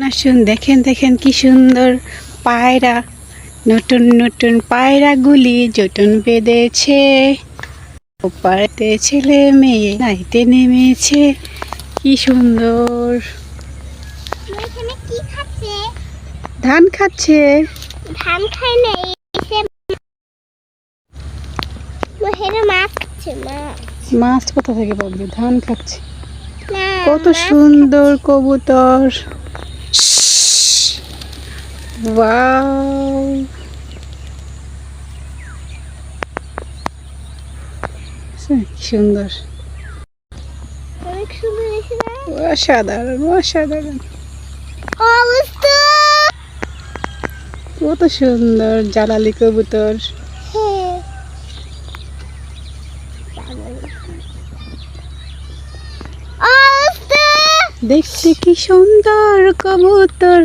আসুন দেখেন দেখেন কি সুন্দর পায়রা। নতুন নতুন পায়রাগুলি জটন বেঁধেছে। ওপারেতে ছেলে মেয়ে নাইতে নেমেছে। কি সুন্দর। ধান খাচ্ছে। ধান খায় না মাছ কোথা থেকে পাবো ধান খাচ্ছে। কত সুন্দর কবুতর। ওয়াও সুন্দর অনেক সুন্দর অসাধারণ অসাধারণ কত সুন্দর জালালি কবুতর দেখতে কি সুন্দর কবুতর।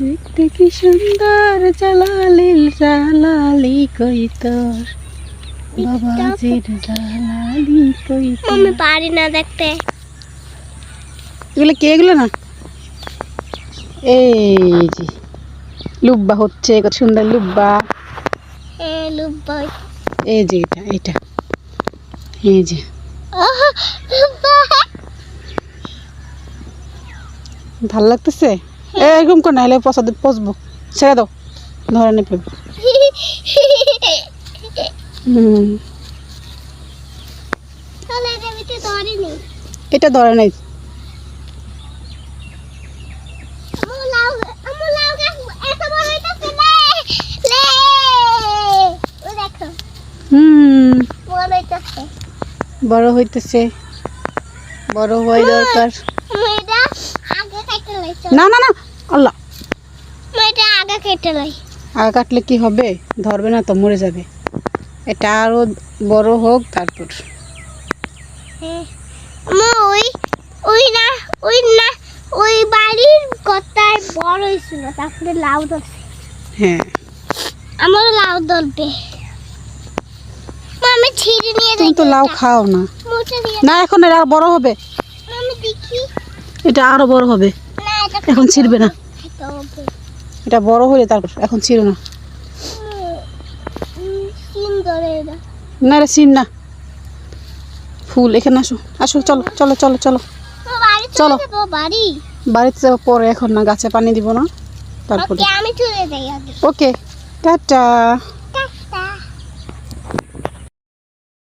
দেখতে কি সুন্দর জালালিল জালালি কই কইতর বাবাজির জালালি কইতর আমি পারি না দেখতে। এগুলো কে এগুলো না? এই যে লুব্বা হচ্ছে কত সুন্দর লুব্বা। হ্যাঁ লুব্বা। এই যে এটা এটা। এই যে। ভালো লাগতেছে? এ, এরকম করে নাহলে পচা পচবো। ছেড়ে দাও ধরে নে পেবে হুম। এটা ধরে নাই বড় হইতাছে বড় হওয়াই দরকার না না না আল্লাহ। মেয়েটা আগে কেটে লাই। আগা কাটলে কি হবে? ধরবে না তো মরে যাবে। এটা আরও বড় হোক তারপর। হ্যাঁ। ওই ওই না ওই না ওই বাড়ির কথায় বড় হয়েছিল তারপরে লাউ ধরছে। হ্যাঁ। আমারও লাউ ধরবে। আমি ছিঁড়ে নিয়ে তুমি তো লাউ খাও না। না এখন এটা আরও বড় হবে। আমি দেখি। এটা আরও বড় হবে। না এখন ছিঁড়বে না। এটা বড় হলে তারপর এখন ছিল না। না সিন সিম না। ফুল এখানে আসো। আসো চলো চলো চলো চলো। চলো। বাড়িতে যাব পরে এখন না গাছে পানি দিব না। তারপরে। Okay tata.